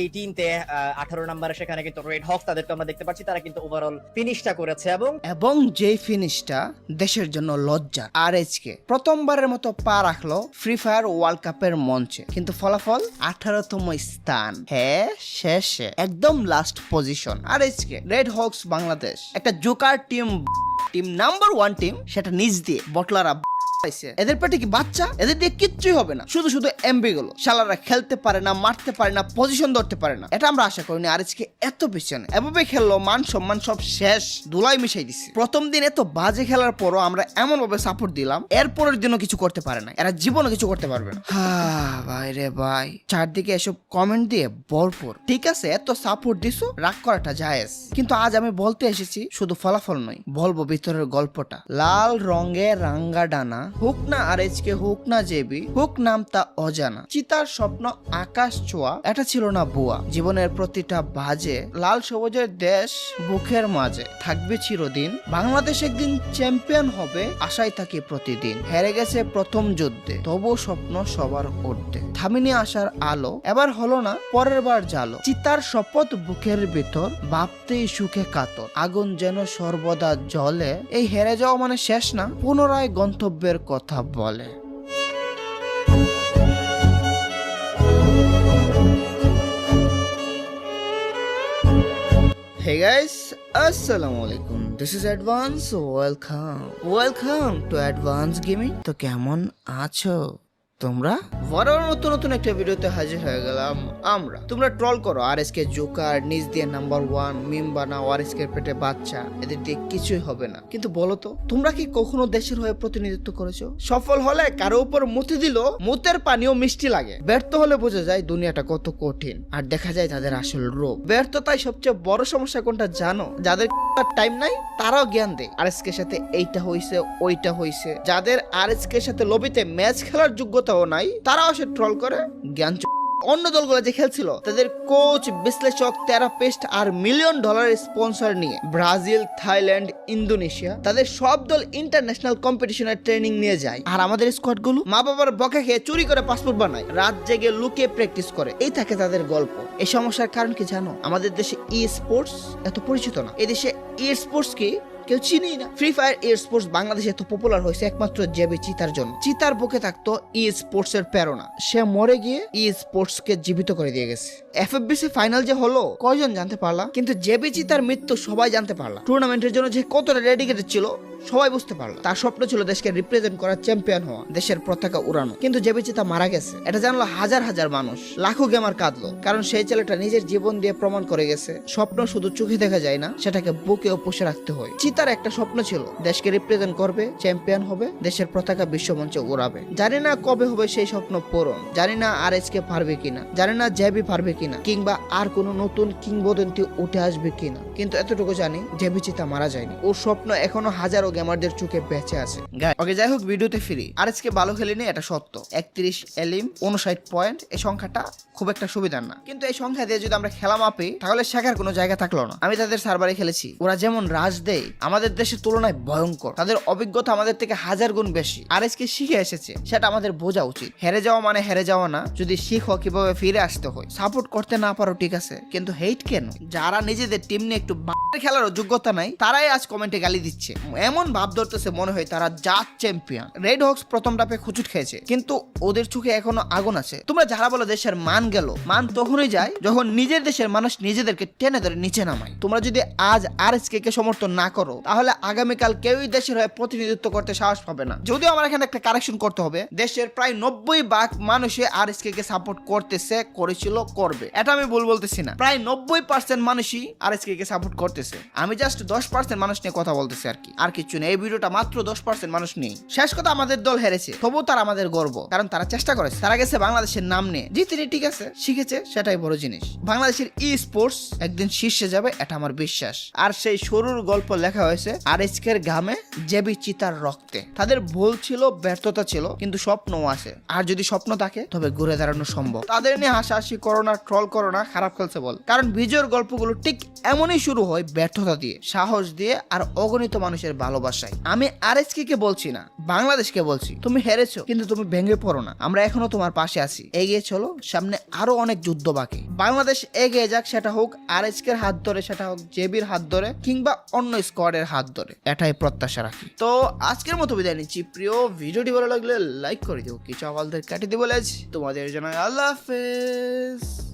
এইটিনতে আঠারো নম্বরে সেখানে কিন্তু রেড হক তাদেরকে আমরা দেখতে পাচ্ছি, তারা কিন্তু ওভারঅল ফিনিশটা করেছে এবং এবং যেই ফিনিশটা দেশের জন্য লজ্জা আর কে প্রথমবারের মতো পা রাখল ফ্রি ফায়ার ওয়ার্ল্ড কাপের মঞ্চে। কিন্তু ফলাফল আঠারোতম স্থান। হ্যাঁ শেষে একদম লাস্ট পজিশন আর কে রেড হকস বাংলাদেশ একটা joker team team number one team সেটা নিজ দিয়ে বটলারা পাইছে। এদের পেটে কি বাচ্চা? এদের দিয়ে কিচ্ছুই হবে না। শুধু শুধু এমবি গুলো। শালারা খেলতে পারে না, মারতে পারে না পজিশন ধরতে পারে না। এটা আমরা আশা করিনি। এত পেছনে। এভাবে খেললো, মান সম্মান সব শেষ। ধুলাই মিশাই প্রথম দিন এত বাজে খেলার পরও আমরা এমন ভাবে সাপোর্ট দিলাম। এর পরের দিনও কিছু করতে পারে না এরা জীবনে কিছু করতে পারবে না। ভাই রে ভাই। চারদিকে এসব কমেন্ট দিয়ে ভরপুর। ঠিক আছে, এত সাপোর্ট দিছো, রাগ করাটা জায়েজ। কিন্তু আজ আমি বলতে এসেছি, শুধু ফলাফল নয়, বলব ভিতরের গল্পটা। লাল রঙে রাঙ্গা ডানা হুক না আর কে হুক না জেবি, হুক নাম তা অজানা। চিতার স্বপ্ন আকাশ ছোঁয়া, এটা ছিল না বুয়া। জীবনের প্রতিটা বাজে, লাল সবুজের দেশ বুকের মাঝে। থাকবে চিরদিন, বাংলাদেশ একদিন চ্যাম্পিয়ন হবে আশায় থাকি প্রতিদিন। হেরে গেছে প্রথম যুদ্ধে, তবু স্বপ্ন সবার উঠতে থামিনি আসার আলো, এবার হলো না, পরের বার জালো। চিতার শপথ বুকের ভিতর, ভাবতেই সুখে কাতর। আগুন যেন সর্বদা জলে এই হেরে যাওয়া মানে শেষ না, পুনরায় গন্তব্যের কথা বলে। Hey guys, আসসালামু আলাইকুম this is advance welcome welcome to advance gaming তো কেমন আছো? তোমরা? বড় নতুন নতুন একটা ভিডিওতে হাজির হয়ে গেলাম আমরা। তোমরা ট্রল করো আর এস কে জোকার নিজ দিয়ে নাম্বার ওয়ান মিম বানাও আর এস কে পেটে বাচ্চা, এদের দিয়ে কিছুই হবে না। কিন্তু বলো তো, তোমরা কি কখনো দেশের হয়ে প্রতিনিধিত্ব করেছ? সফল হলে কারও উপর মুতি দিল মুতের পানিও মিষ্টি লাগে। ব্যর্থ হলে বোঝা যায় দুনিয়াটা কত কঠিন, আর দেখা যায় তাদের আসল রূপ। ব্যর্থতাই সবচেয়ে বড় সমস্যা কোনটা জানো? যাদের টাইম নাই, তারাও জ্ঞান দেয়। আর এসকের সাথে এইটা হইছে, ওইটা হইছে। যাদের আর এস সাথে লবিতে ম্যাচ খেলার যোগ্যতাও নাই, তারাও সে ট্রল করে, জ্ঞান অন্য দলগুলো যে খেলছিল, তাদের কোচ, বিশ্লেষক, থেরাপিস্ট আর মিলিয়ন ডলারের স্পন্সর নিয়ে ব্রাজিল, থাইল্যান্ড, ইন্দোনেশিয়া, তাদের সব দল ইন্টারন্যাশনাল কম্পিটিশনের ট্রেনিং নিয়ে যায়। আর আমাদের স্কোয়াডগুলো মা বাবার বকে খেয়ে চুরি করে পাসপোর্ট বানায়, রাত জেগে লুকিয়ে প্র্যাকটিস করে। এই থাকে তাদের গল্প। এই সমস্যার কারণ কি জানো? আমাদের দেশে ই স্পোর্টস এত পরিচিত না। এই দেশে ই স্পোর্টস কি কেউ চিনি না। ফ্রি ফায়ার ই স্পোর্টস বাংলাদেশে এত পপুলার হয়েছে একমাত্র জেবে চিতার জন্য। চিতার বুকে থাকতো ই স্পোর্টস এর প্রেরণা। সে মরে গিয়ে ই স্পোর্টস কে জীবিত করে দিয়ে গেছে। এফএফবিসি ফাইনাল যে হলো, কয়জন জানতে পারলা? কিন্তু জেবি চিতার মৃত্যু সবাই জানতে পারলাম টুর্নামেন্টের জন্য যে কতটা ডেডিকেটেড ছিল সবাই বুঝতে পারল। তার স্বপ্ন ছিল দেশকে রিপ্রেজেন্ট করার চ্যাম্পিয়ন হওয়া, দেশের পতাকা উড়ানো। কিন্তু যে চিতা মারা গেছে, এটা জানলো হাজার হাজার মানুষ। লাখো গেমার কাঁদলো, কারণ সেই ছেলেটা নিজের জীবন দিয়ে প্রমাণ করে গেছে, স্বপ্ন শুধু চোখে দেখা যায় না, সেটাকে বুকেও পুষে রাখতে হয়। চিতার একটা স্বপ্ন ছিল, দেশকে রিপ্রেজেন্ট করবে চ্যাম্পিয়ন হবে, দেশের পতাকা বিশ্বমঞ্চে উড়াবে। জানি না কবে হবে সেই স্বপ্ন পূরণ, জানি না আর এসকে পারবে কিনা, জানি না জেবি পারবে কিনা, কিংবা আর কোনো নতুন কিংবদন্তি উঠে আসবে কিনা। কিন্তু এতটুকু জানি জেবি চিতা মারা যায়নি। ওর স্বপ্ন এখনও হাজারো গেমারদের চোখে বেঁচে আছে। ওকে যাই হোক, ভিডিওতে ফিরি। আর আজকে ভালো খেলিনি এটা সত্য। একত্রিশ এলিম, উনষাট পয়েন্ট এই সংখ্যাটা খুব একটা সুবিধার না। কিন্তু এই সংখ্যা দিয়ে যদি আমরা খেলা মাপি, তাহলে শেখার কোনো জায়গা থাকল না। আমি তাদের সার্ভারে খেলেছি। ওরা যেমন রাজ দেয়, আমাদের দেশের তুলনায় ভয়ঙ্কর। তাদের অভিজ্ঞতা আমাদের থেকে হাজার গুণ বেশি। আর আজকে শিখে এসেছে, সেটা আমাদের বোঝা উচিত। হেরে যাওয়া মানে হেরে যাওয়া না। যদি শিখো, কীভাবে ফিরে আসতে হয়। সাপোর্ট করতে না পারো, ঠিক আছে। কিন্তু হেট কেন? যারা নিজেদের টিম নিয়ে একটু বাড়ি খেলার যোগ্যতা নাই, তারাই আজ কমেন্টে গালি দিচ্ছে। এমন ভাব ধরতেছে মনে হয় তারা জাত চ্যাম্পিয়ন। রেড হক্স প্রথম ডাপে খুচুট খেয়েছে, কিন্তু ওদের চোখে এখনও আগুন আছে। তোমরা যারা বলো দেশের মান গেল, মান তখনই যায় যখন নিজের দেশের মানুষ নিজেদেরকে টেনে ধরে নিচে নামায়। তোমরা যদি আজ আর এস কে সমর্থন না করো, তাহলে আগামীকাল কেউই দেশের হয়ে প্রতিনিধিত্ব করতে সাহস পাবে না। যদিও আমার এখানে একটা কারেকশন করতে হবে, দেশের প্রায় নব্বই ভাগ মানুষে আর এস কে সাপোর্ট করতেছে, করেছিল, করবে। এটা আমি ভুল বলতেছি না। প্রায় নব্বই পার্সেন্ট মানুষই আর এস কে সাপোর্ট করতেছে। আমি জাস্ট দশ পার্সেন্ট মানুষ নিয়ে কথা বলতেছি আর কি। আর কিছু নেই এই ভিডিওটা মাত্র দশ পার্সেন্ট মানুষ নেই। শেষ কথা আমাদের দল হেরেছে, তবুও তারা আমাদের গর্ব, কারণ তারা চেষ্টা করেছে। তারা গেছে বাংলাদেশের নাম নিয়ে। জিতেনি ঠিক আছে, শিখেছে, সেটাই বড় জিনিস। বাংলাদেশের ই স্পোর্টস একদিন শীর্ষে যাবে, এটা আমার বিশ্বাস। আর সেই শুরুর গল্প লেখা হয়েছে আর এসকের ঘামে জেবি চিতার রক্তে। তাদের ভুল ছিল, ব্যর্থতা ছিল, কিন্তু স্বপ্নও আছে। আর যদি স্বপ্ন থাকে, তবে ঘুরে দাঁড়ানো সম্ভব। তাদের নিয়ে হাসাহাসি করো না ট্রল করো না, খারাপ খেলছে বল। কারণ বিজয়ের গল্পগুলো ঠিক এমনই শুরু হয় ব্যর্থতা দিয়ে, সাহস দিয়ে, আর অগণিত মানুষের ভালোবাসা ভালোবাসায় আমি আর কে বলছি না, বাংলাদেশকে বলছি। তুমি হেরেছো, কিন্তু তুমি ভেঙে পড়ো না। আমরা এখনও তোমার পাশে আছি। এগিয়ে চলো, সামনে আরও অনেক যুদ্ধ বাকি। বাংলাদেশ এগিয়ে যাক, সেটা হোক আর এর হাত ধরে, সেটা হোক জেবির হাত ধরে, কিংবা অন্য স্কোয়াডের হাত ধরে। এটাই প্রত্যাশা রাখি। তো আজকের মতো বিদায় নিচ্ছি। প্রিয়, ভিডিওটি ভালো লাগলে লাইক করে দিও। কিছু আমাদের কাটি দিব তোমাদের জানাই আল্লাহ হাফেজ।